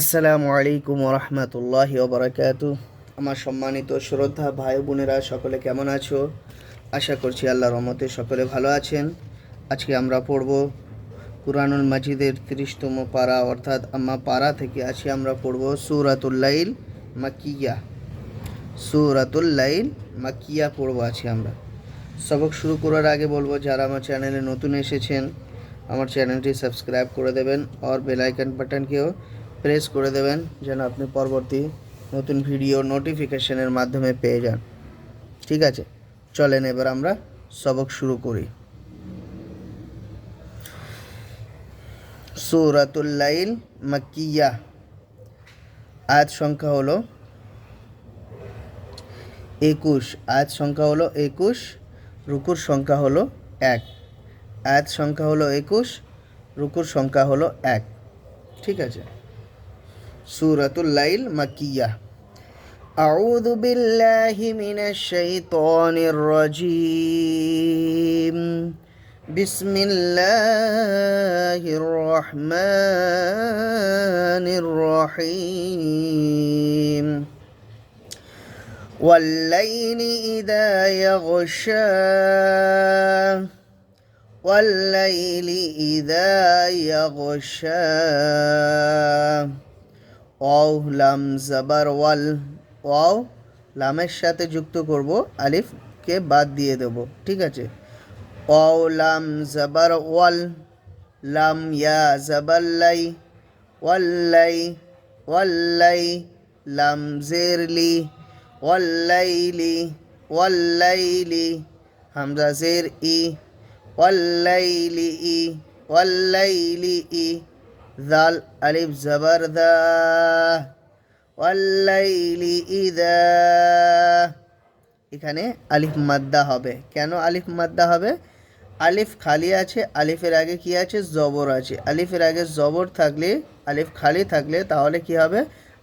আসসালামু আলাইকুম রহমতুল্লাহি ওবরাকাতু। আমার সম্মানিত শ্রদ্ধা ভাই বোনেরা, সকলে কেমন আছো? আশা করছি আল্লাহর রহমতে সকলে ভালো আছেন। আজকে আমরা পড়ব কুরআনুল মাজিদের তিরিশতম পারা, অর্থাৎ আম্মা পাড়া থেকে আজকে আমরা পড়ব সুরাতুল্লাইল মাকিয়া সুরাতুল্লাইল মাকিয়া পড়ব আছি আমরা। সবক শুরু করার আগে বলব, যারা আমার চ্যানেলে নতুন এসেছেন, আমার চ্যানেলটি সাবস্ক্রাইব করে দেবেন, আর বেল আইকন বাটনকেও প্রেস করে দেবেন যেন আপনি পরবর্তী নতুন ভিডিও নোটিফিকেশনের মাধ্যমে পেয়ে যান। ঠিক আছে? চলেন এবার আমরা সবক শুরু করি। সুরাতুল্লাইল মাকিয়া আয়াত সংখ্যা হলো একুশ। আয়াত সংখ্যা হলো একুশ, রুকুর সংখ্যা হলো এক। আয়াত সংখ্যা হলো একুশ, রুকুর সংখ্যা হলো এক। ঠিক আছে? সুরাতুল লাইল মাকিয়া أعوذ بالله من الشيطان الرجيم بسم الله الرحمن الرحيم والليل إذا يغشى والليل إذا يغشى ওয়াও, লাম, জাবার, ওয়াল, ওয়াও, লামের সাথে যুক্ত করব আলিফকে বাদ দিয়ে দেব, ঠিক আছে? ওয়াও, লাম, জাবার, ওয়াল, লাম, ইয়া জাবাল্লাই ওয়াল্লাই ওয়াল্লাই লাম জেরলি ওয়াল্লাইলি ওয়াল্লাইলি হামজা, জের, ই ওয়াল্লাইলি ই ওয়াল্লাইলি ই জাল আলিফ زبر ذا والليل ইদা এখানে আলিফ মাদ্দা হবে। কেন আলিফ মাদ্দা হবে? আলিফ খালি আছে, আলিফের আগে কি আছে? জবর আছে। আলিফের আগে জবর থাকলে, আলিফ খালি থাকলে তাহলে কি হবে?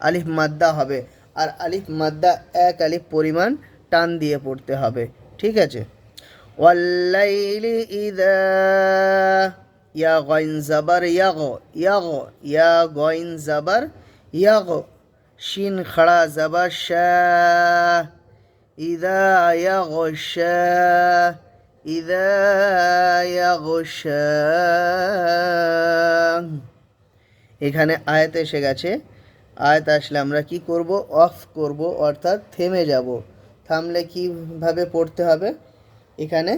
আলিফ মাদ্দা হবে। আর আলিফ মাদ্দা এক আলিফ পরিমাণ টান দিয়ে পড়তে হবে। ঠিক আছে? ওয়াল্লাইলি ইদা ইয়া গইন জাবার ইয়াগ ইয়াগ, ইয়া গইন জাবার ইয়াগ। শিন খড়া জাবার শাহ ইদা ইদা ইয়াগশা এখানে আয়াত এসে গেছে। আয়াত আসলে আমরা কি করব? অফ করব, অর্থাৎ থেমে যাব। থামলে কীভাবে পড়তে হবে? এখানে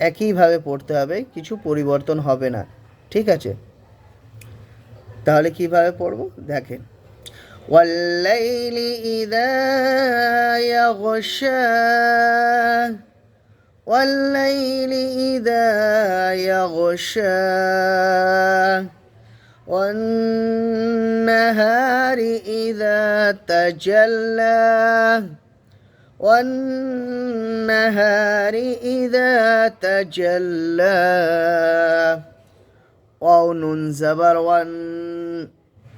একইভাবে পড়তে হবে কিছু পরিবর্তন হবে না ঠিক আছে তাহলে কিভাবে পড়ব দেখেন والليل إذا يغشى والليل إذا يغشى والنهار إذا تجلى والنهار إذا تجلى ওয়াও নুন জাবার ওয়ান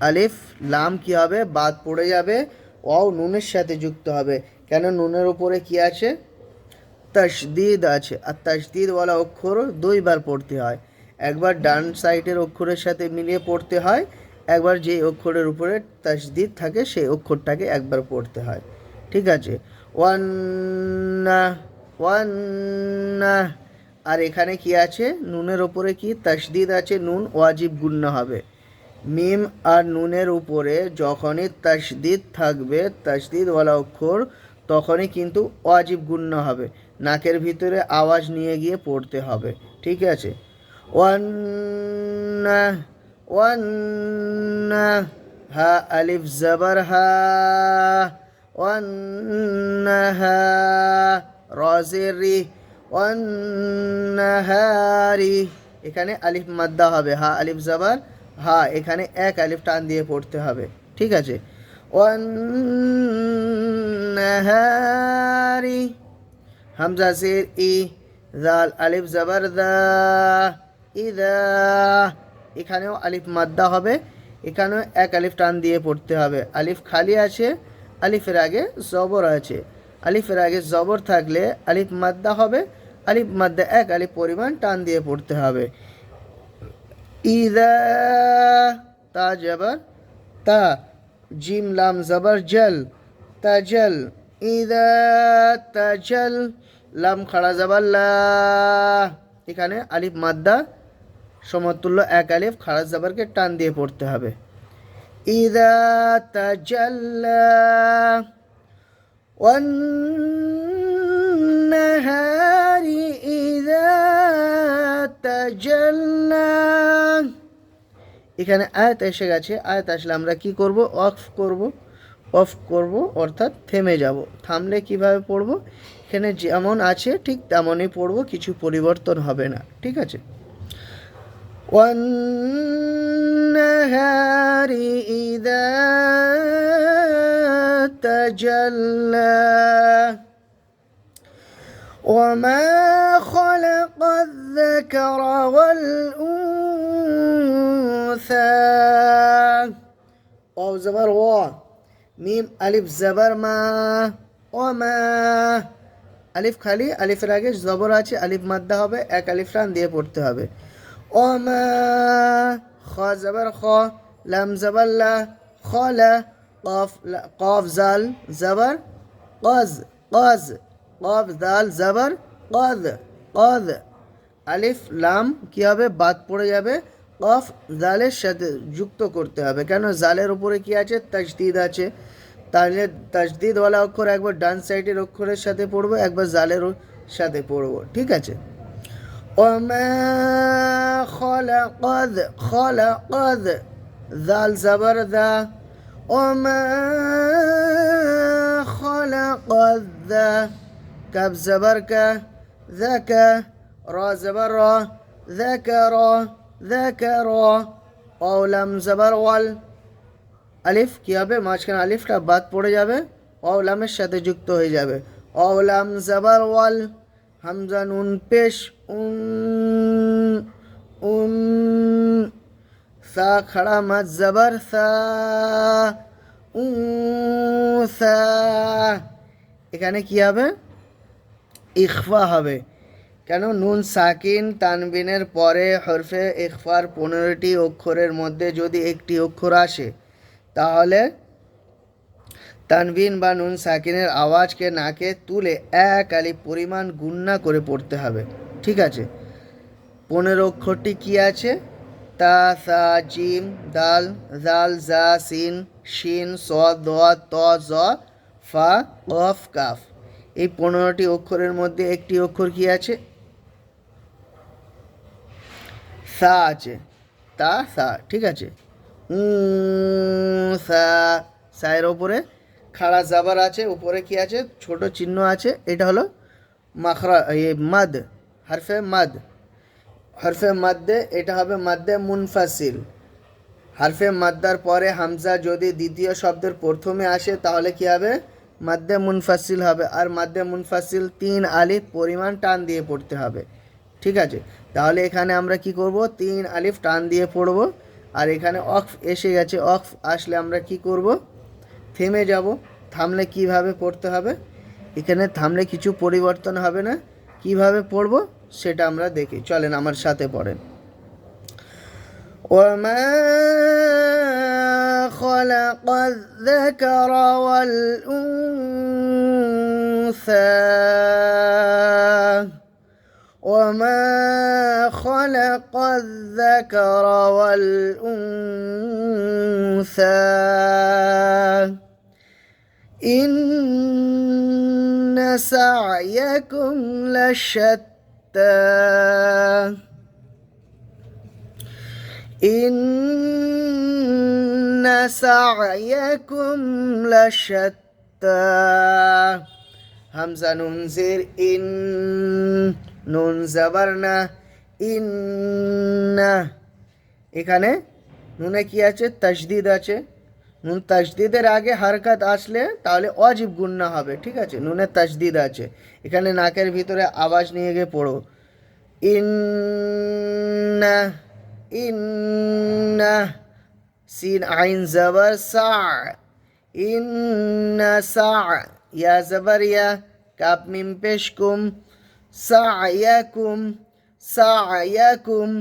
আলিফ লাম কি হবে বাদ পড়ে যাবে ওয়াও নুনের সাথে যুক্ত হবে কেন নুনের উপরে কি আছে তাসদিদ আছে আর তাসদিদওয়ালা অক্ষর দুইবার পড়তে হয় একবার ডান সাইডের অক্ষরের সাথে মিলিয়ে পড়তে হয় একবার যে অক্ষরের উপরে তাসদিদ থাকে সেই অক্ষরটাকে একবার পড়তে হয় ঠিক আছে ওয়ান্না ওয়ান্না। আর এখানে কি আছে? নুনের উপরে কি? তাসদিদ আছে, নুন ওয়াজিব গুণ্য হবে। মিম আর নুনের উপরে যখনই তাসদিদ থাকবে তাসদিদওয়ালা অক্ষর, তখনই কিন্তু ওয়াজিব গুণ্য হবে। নাকের ভিতরে আওয়াজ নিয়ে গিয়ে পড়তে হবে, ঠিক আছে? ওয়ান্না ওয়ান্না। হা, আলিফ, জবর, হা। এখানে আলিফ মাদ্দা হবে, হা আলিফ জাবার হা এখানে এক আলিফ টান দিয়ে পড়তে হবে, ঠিক আছে? ওয়ান্নাহারি, হামজা জের, ই জাল আলিফ জাবার দা। এখানেও আলিফ মাদ্দা হবে, এখানেও এক আলিফ টান দিয়ে পড়তে হবে। আলিফ খালি আছে আলিফের আগে জবর আছে। আলিফের আগে জবর থাকলে আলিফ মাদ্দা হবে, আলিফ মাদ্দা এক, আলিফ পরিমাণ টান দিয়ে পড়তে হবে। তা যাবার তা, জিম, লাম, জবর, জল তাজল ইদা তাজল লাম, খাড়া, জবর, লা। এখানে আলিফ মাদ্দা, সমতুল্য এক আলিফ, খাড়া, জবরকে টান দিয়ে পড়তে হবে। ইদা তাজাল্লা والنهار إذا تجلى এখানে আয়াত এসে গেছে আয়াত আসলে আমরা কি করব অফ করব অফ করব অর্থাৎ থেমে যাব থামলে কিভাবে পড়ব এখানে যেমন আছে ঠিক তেমনই পড়ব কিছু পরিবর্তন হবে না ঠিক আছে والنهار إذا تجلى وما خلق الذكر والأنثى واو زبر وا মিম আলিফ জবর মা ও মা আলিফ খালি আলিফের আগে জবর আছে আলিফ মাদ্দা হবে এক আলিফ টান দিয়ে পড়তে হবে ও মা খ জবর খ লাম জবর লা খ লা قاف لا قاف زال زبر قز قز قاف দাল জবর قذ قذ আলিফ লাম কি হবে বাদ পড়ে যাবে কফ জালের সাথে যুক্ত করতে হবে কেন জালের উপরে কি আছে তাজদিদ আছে তাহলে তাজদিদওয়ালা অক্ষর একবার ডান সাইডের অক্ষরের সাথে পড়বো একবার জালের সাথে পড়বো ঠিক আছে وما خلقت خلقت ذال زبر ذا وما خلقت ذا كاب زبر كا ذاك را زبر را ذكر ذكر قولم زبر ওয়াল আলিফ কী হবে মাঝখানে আলিফটা বাদ পড়ে যাবে অওলামের সাথে যুক্ত হয়ে যাবে অওলাম জাবার ওয়াল হামজা নুন পেশ উন সা খড়া মাজ জবর সা উ সা। এখানে কি হবে? ইখফা হবে। কেন? নুন সাকিন তানবিনের পরে হরফে ইখফার পনেরোটি অক্ষরের মধ্যে যদি একটি অক্ষর আসে, তাহলে তানবিন বা নুন সাকিনের আওয়াজকে নাকে তুলে এক আলি পরিমাণ গুন্না করে পড়তে হবে। ঠিক আছে? পনেরো অক্ষরটি কি আছে? তা সা জিম দাল জাল জা সিন শিন স দ ত জ ফা অফ কাফ। এই পনেরোটি অক্ষরের মধ্যে একটি অক্ষর কি আছে? সা আছে। তা সা। ঠিক আছে? উম, সা। সায়ের ওপরে খাড়া জাবার আছে, উপরে কি আছে? ছোট চিহ্ন আছে, এটা হলো মাখরা এ মাদ, হারফে মাদ। হরফে মাদ্দে এটা হবে মাদ্দে মুনফাসিল। হারফে মাদ্দার পরে হামজা যদি দ্বিতীয় শব্দের প্রথমে আসে, তাহলে কি হবে? মাদ্দে মুনফাসিল হবে। আর মাদ্দে মুনফাসিল তিন আলিফ পরিমাণ টান দিয়ে পড়তে হবে। ঠিক আছে? তাহলে এখানে আমরা কি করব? তিন আলিফ টান দিয়ে পড়ব। আর এখানে অফ এসে গেছে। অফ আসলে আমরা কি করব? থেমে যাব থামলে কিভাবে পড়তে হবে এখানে থামলে কিছু পরিবর্তন হবে না কিভাবে পড়ব সেটা আমরা দেখি চলেন আমার সাথে পড়েন وما خلق الذكر والأنثى وما خلق الذكر والأنثى إن سعيكم لشتى إن سعيكم لشتى همزة ننزر إن নুন জাবার না ইন এখানে নুনে কি আছে তাজদিদ আছে নুন তাজদিদের আগে হারকাত আসলে তাহলে অজীব গুন্না হবে, ঠিক আছে? নুনের তাজদিদ আছে। এখানে নাকের ভিতরে আওয়াজ নিয়ে গিয়ে পড়ো। ইন ইন্না, সিন আইন জবর সা, ইন্না সা, ইয়া জবর ইয়া, কাপ মিম পেশ কুম, সা ইয়া কুম, সা ইয়া কুম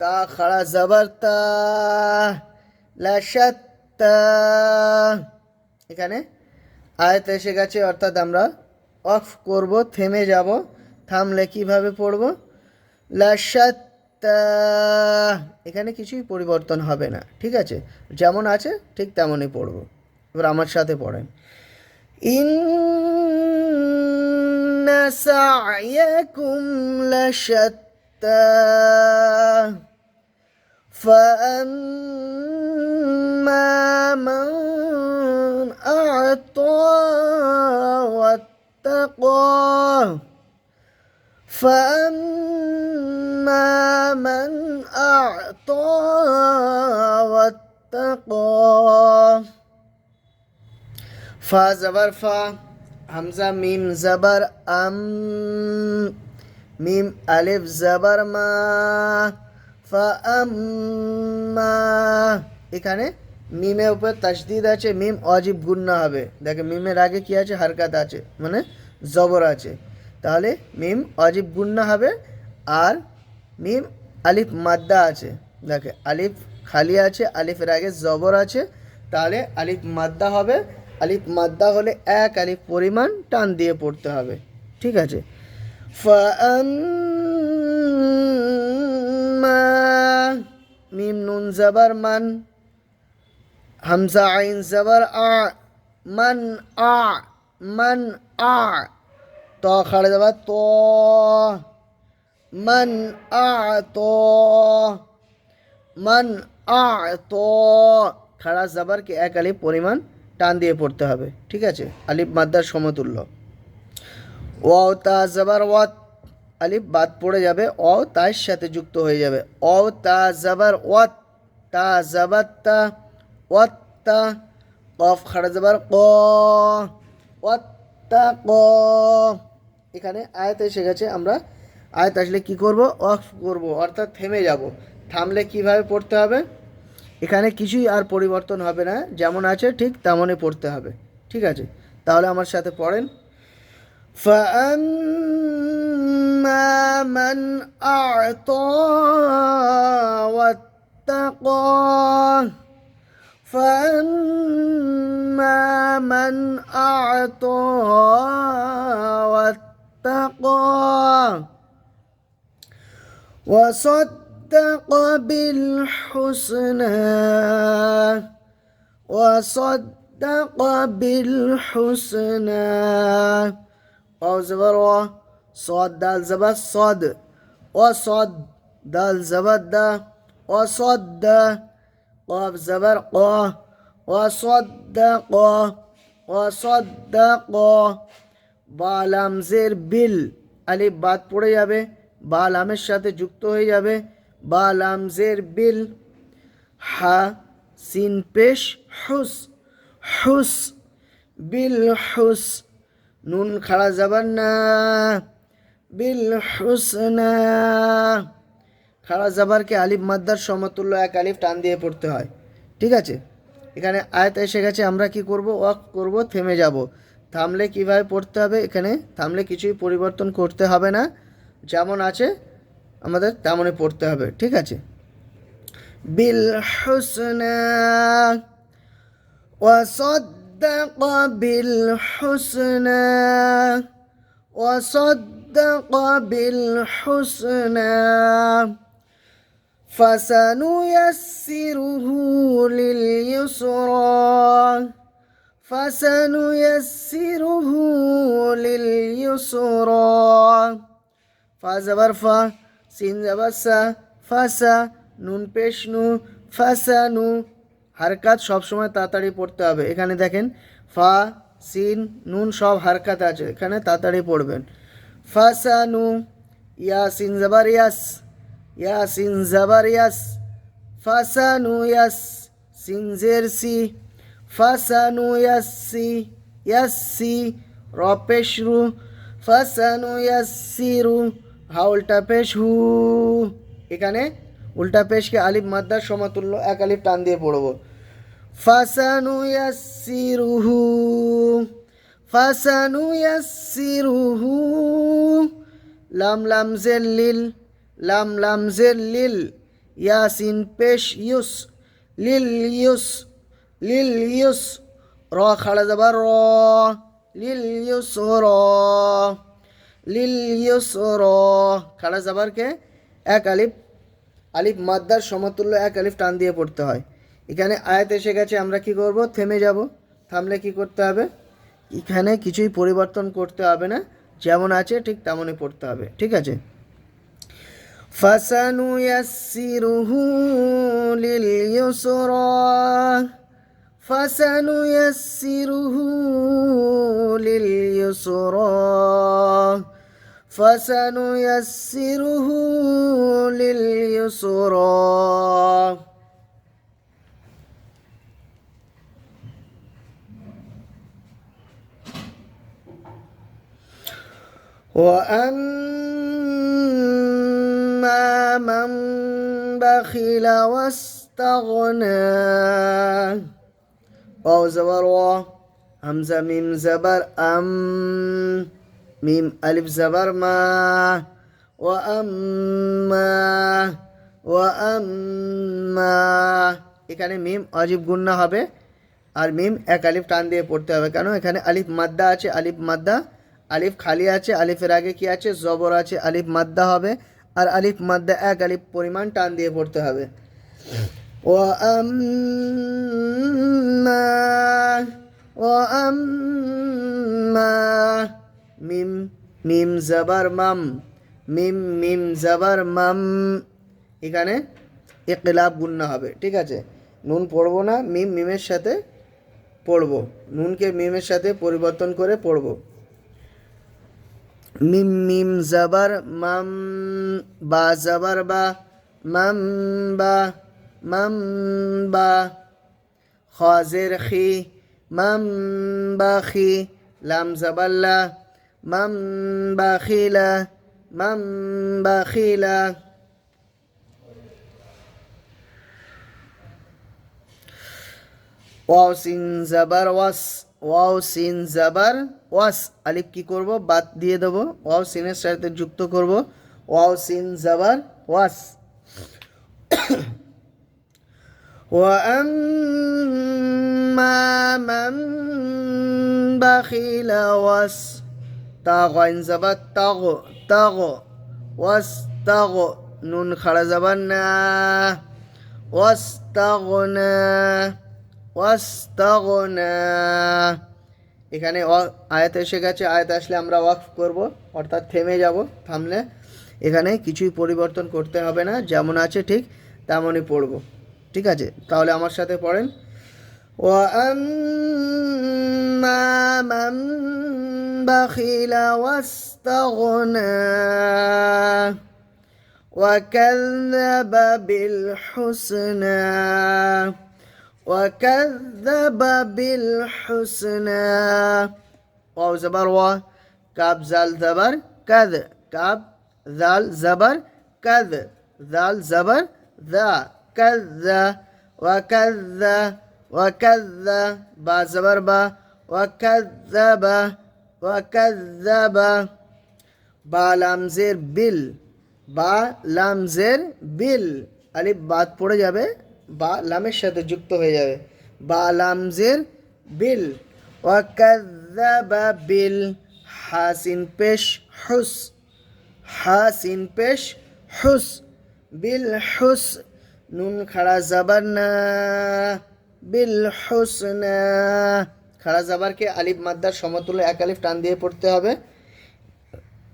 তা খাড়া জাবার তা লা সাত তা এখানে আয়ত এসে গেছে, অর্থাৎ আমরা অফ করব, থেমে যাব, থামলে কীভাবে পড়ব? এখানে কিছুই পরিবর্তন হবে না, ঠিক আছে? যেমন আছে, ঠিক তেমনই পড়ব। এবার আমার সাথে পড়েন ইন্না সায়াকুম লাসাত্তা فأما من أعطى واتقى فأما من أعطى واتقى ফা জবর ফা মিম জবর আম মিম আলিফ জবর মা ফা আম্মা এখানে মিমের উপর তাসদিদ আছে, মিম অজীব গুন্না হবে। দেখে, মিমের আগে কি আছে? হারকাত আছে মানে জবর আছে। তাহলে মিম অজীব গুন্না হবে, আর মিম আলিফ মাদ্দা আছে। দেখে, আলিফ খালি আছে, আলিফের আগে জবর আছে, তাহলে আলিফ মাদ্দা হবে আলিফ মাদ্দা হলে এক আলিফ পরিমাণ টান দিয়ে পড়তে হবে। ঠিক আছে? মিম নুন জবর মান, হামজা আইন জবর আ, মান আ মান আ, ত খাড়ে যাবা ত, মান আ, ত, মান আ, ত, খাড়া জবরকে এক আলিফ পরিমাণ টান দিয়ে পড়তে হবে, ঠিক আছে? আলিফ মাদ্দার সমতুল্য। ও তা জবর ওয়াত আলিফ বাদ পড়ে যাবে অ তার সাথে যুক্ত হয়ে যাবে। অ তা জবর ওয়াত তা জবাত্তা ওয়াত্তা কফ খাড়া জবর ক ওয়াত্তা ক। এখানে আয়াত এসে গেছে, আমরা আয়াত আসলে কি করব? অফ করব, অর্থাৎ থেমে যাব। থামলে কীভাবে পড়তে হবে? এখানে কিছুই আর পরিবর্তন হবে না যেমন আছে ঠিক তেমনই পড়তে হবে ঠিক আছে তাহলে আমার সাথে পড়েন فأما من أعطى واتقى فأما من أعطى واتقى وصدق بالحسنى وصدق بالحسنى واو زبر و صاد دال زبر صاد وصد دال زبر دا وصد قاف زبر قا وصدق وصدق বা লাম জের বিল আলিফ বাদ পড়ে যাবে বা লামের সাথে যুক্ত হয়ে যাবে বা লাম জের বিল, হা, সিন পেশ, হুস হুস, বিল, হুস, নুন খাড়া যাবার না, বিল হুসনা খাড়া জাবারকে আলিফ মাদ্দার সমতুল্য এক আলিফ টান দিয়ে পড়তে হয়। ঠিক আছে? এখানে আয়ত এসে গেছে, আমরা কি করব? ওয়াক করব, থেমে যাব। থামলে কীভাবে পড়তে হবে? এখানে থামলে কিছুই পরিবর্তন করতে হবে না। যেমন আছে আমাদের তেমনই পড়তে হবে ঠিক আছে বিল হুসনা وصدق بالحسنى وصدق بالحسنى فسنيسره لليسرى فسنيسره لليسرى فزبر فا সিনজাবাসা, ফাসা, নুন পেশনু, ফাসা, নু। হারকাত সবসময় তাড়াতাড়ি পড়তে হবে। এখানে দেখেন, ফা, সিন, নুন সব হারকাত আছে। এখানে তাড়াতাড়ি পড়বেন। ফাসা, নু, ইয়া সিন জাবার ইয়াস ইয়া সিন জাবার ইয়াস ফাসা, নু, ইয়াস সিন জের সি। ফাসা, নু, ইয়াস, সি ইয়াস, সি রপেশ রু ফাসা, নু, ইয়াস, সি, রু। হা, উল্টা পেশ, হু। এখানে উল্টা পেশকে আলিফ মাদ্দার সমাতুল্য এক আলিফ টান দিয়ে পড়ব। ফাসানু ইয়াসিরুহু ফাসানু ইয়াসিরুহু লাম লাম জের লিল, লাম লাম জের লিল, ইয়াসিন পেশ ইউস, লিল ইউস লিল ইউস, র খাড়া যাবার র, লিল ইউস র। লিল ইয়সর খাড়া জাবারকে এক আলিফ আলিফ মাদ্দার সমতুল্য এক আলিফ টান দিয়ে পড়তে হয়। এখানে আয়াত এসে গেছে, আমরা কি করব? থেমে যাব। থামলে কি করতে হবে? এখানে কিছুই পরিবর্তন করতে হবে না। যেমন আছে, ঠিক তেমনই পড়তে হবে। ঠিক আছে? ফাসানুয়াসিরুহু লিল ইউসরা। ফাসানুয়াসিরুহু লিল ইউসরা। فسنيسره لليسرى. وأما من بخل واستغنى. واو زبر وا همزة ميم زبر أم. মিম আলিফ জাবার মা ও আম্মা ও আম্মা এখানে মিম অজীব গুন্না হবে আর মিম এক আলিফ টান দিয়ে পড়তে হবে। কেন? এখানে আলিফ মাদ্দা আছে, আলিফ মাদ্দা। আলিফ খালি আছে, আলিফের আগে কি আছে? জবর আছে, আলিফ মাদ্দা হবে। আর আলিফ মাদ্দা এক আলিফ পরিমাণ টান দিয়ে পড়তে হবে। ও আম ও আম্মা মিম মিম জবর মাম, মিম মিম জবর মাম। এখানে ইকলাব গুন্না হবে, ঠিক আছে? নুন পড়ব না, মিম, মিমের সাথে পড়ব। নুনকে মিমের সাথে পরিবর্তন করে পড়ব। মিম মিম জবর মাম, বা জবর বা, মাম বা মাম বা। খাজের খি, মাম বা খি, লাম জবাল্লা মাম বা খিলা মাম বা খিলা ওয়াও সিন জাবার ওয়াস ওয়াও সিন জাবার ওয়াস আলিফ কি করব বাদ দিয়ে দেব ওয়াও সিনের সাথে যুক্ত করব ওয়াও সিন জাবার ওয়াস وأما من بخل واس তাগ আইন জাবার তাগ তাগ ওয়াস তাগ, নুন খাড়া যাবার না। ওয়াস তাগ না ওয়াস্তাগনা এখানে আয়াত এসে গেছে, আয়াত আসলে আমরা ওয়াকফ করব, অর্থাৎ থেমে যাব, থামলে এখানে কিছুই পরিবর্তন করতে হবে না, যেমন আছে ঠিক তেমনই পড়ব। ঠিক আছে? তাহলে আমার সাথে পড়েন। وأما من بخل واستغنى وكذب بالحسنى وكذب بالحسنى. واو زبر و كاب زال زبر كذ كاب ذال زبر كذ ذال زبر ذا كذ وكذ وكذ با زبر با وكذب وكذب با লাম জের বিল বা লাম জের বিল আলিফ বাদ পড়ে যাবে বা লামের সাথে যুক্ত হয়ে যাবে বা লামজের বিল ওয়াকাযাবা বিল হাসিন পেশ হুস হাসিন পেশ হুস বিল হুস নুন খাড়া জাবার না বিল হোসনা খারা জাবারকে আলিফ মাদ্দার সমতুল্য এক আলিফ টান দিয়ে পড়তে হবে।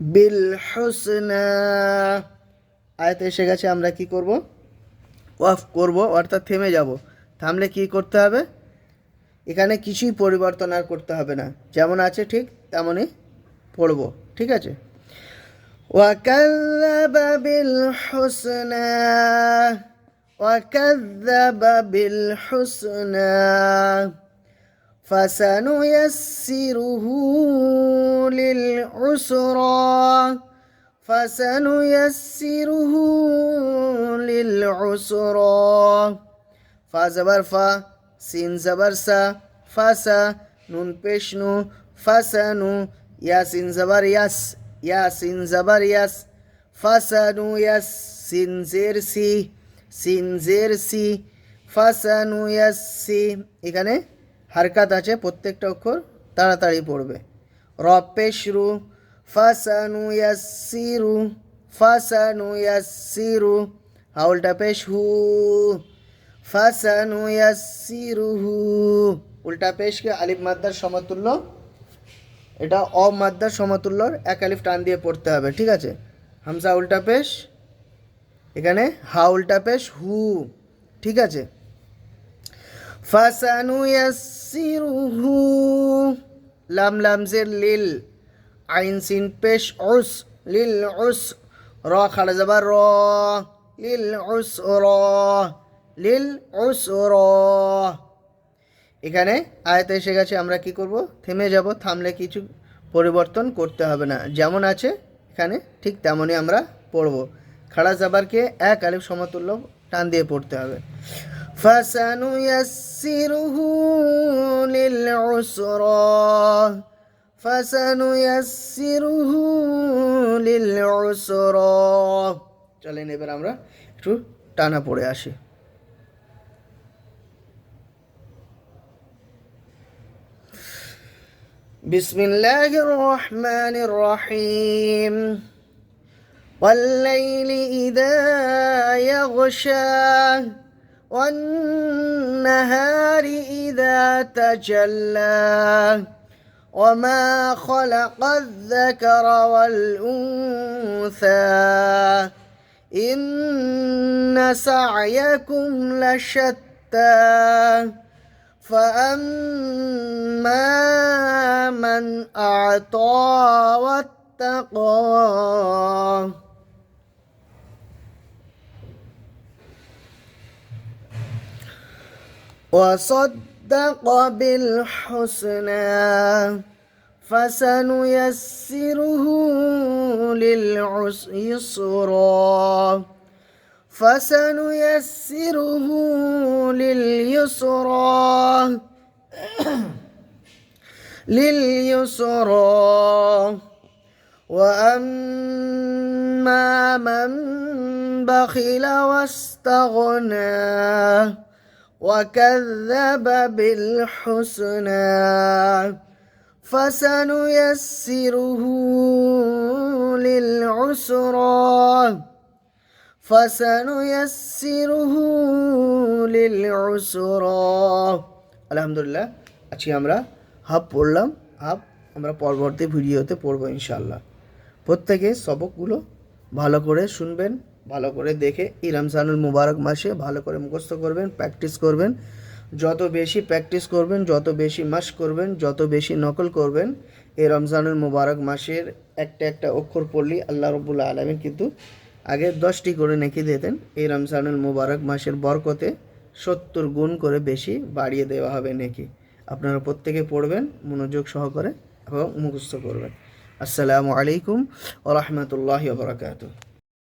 বিল হোসনা আয়তে এসে গেছে, আমরা কি করব? অফ করব, অর্থাৎ থেমে যাব। থামলে কি করতে হবে? এখানে কিছুই পরিবর্তন আর করতে হবে না। যেমন আছে ঠিক তেমনই পড়ব, ঠিক আছে? ওয়াকাল্লাবা বিল হোসনা وكذب بالحسنى فسنيسره للعسرى فسنيسره للعسرى فا زبر فا سين زبر سا فاسا نون پیش نو فسنو یا سین زبر یس یا سین زبر یس فسنو یس سين زير سي সিন জের সি ফাসানু ইয়াস সি এখানে হারকাত আছে, প্রত্যেকটা অক্ষর তাড়াতাড়ি পড়বে। র পেশ রু ফাসানু ইয়াসিরু ফাসানু ইয়াসিরু হাউলটা পেশ হু ফাসানু ইয়াসিরুহু উল্টা পেশকে আলিফ মাদ্দার সমতুল্য, এটা অ মাদ্দার সমতুল্যর এক আলিফ টান দিয়ে পড়তে হবে, ঠিক আছে? হামসা উল্টা পেশ এখানে হা উল্টা পেশ হু, ঠিক আছে? ফাসানু ইয়াসিরুহু লাম লামজের লিল, আইন সিন পেশ উস, লিল উস, র খাড়া যাবার র, লিল উস র, লিল উস র। এখানে আয়তে এসে গেছে, আমরা কি করব? থেমে যাব, থামলে কিছু পরিবর্তন করতে হবে না। যেমন আছে, এখানে ঠিক তেমনই আমরা পড়ব। খাড়া জাবারকে এক আলিফ সমতুল্য টান দিয়ে পড়তে হবে فسنيسره للعسرى فسنيسره للعسرى চলেন এবার আমরা একটু টানা পড়ে আসি بسم الله الرحمن الرحيم والليل إذا يغشى والنهار إذا تجلى. وما خلق الذكر والأنثى إن سعيكم لشتى. فأما من أعطى واتقى وصدق بالحسنى فسنيسره لليسرى فسنيسره لليسرى لليسرى وأما من بخل واستغنى وكذب بالحسنى فسنيسره للعسرى فسنيسره للعسرى আলহামদুলিল্লাহ আজকে আমরা হাফ পড়লাম হাফ আমরা পরবর্তী ভিডিওতে পড়বো ইনশাল্লাহ প্রত্যেকে সবকগুলো ভালো করে শুনবেন ভালো করে দেখে এই রমজানুল মুবারক মাসে ভালো করে মুখস্থ করবেন প্র্যাকটিস করবেন। যত বেশি প্র্যাকটিস করবেন, যত বেশি মাস করবেন, যত বেশি নকল করবেন, এই রমজানুল মুবারক মাসের একটা একটা অক্ষর পড়লি আল্লাহ রবুল্লা আলমিন কিন্তু আগে দশটি করে নেকি দিতেন এই রমজানুল মুবারক মাসের বরকতে সত্তর গুণ করে বেশি বাড়িয়ে দেওয়া হবে নেকি। আপনারা প্রত্যেকে পড়বেন, মনোযোগ সহকারে এবং মুখস্থ করবেন। আসসালামু আলাইকুম ও রহমতুল্লাহ বরকাত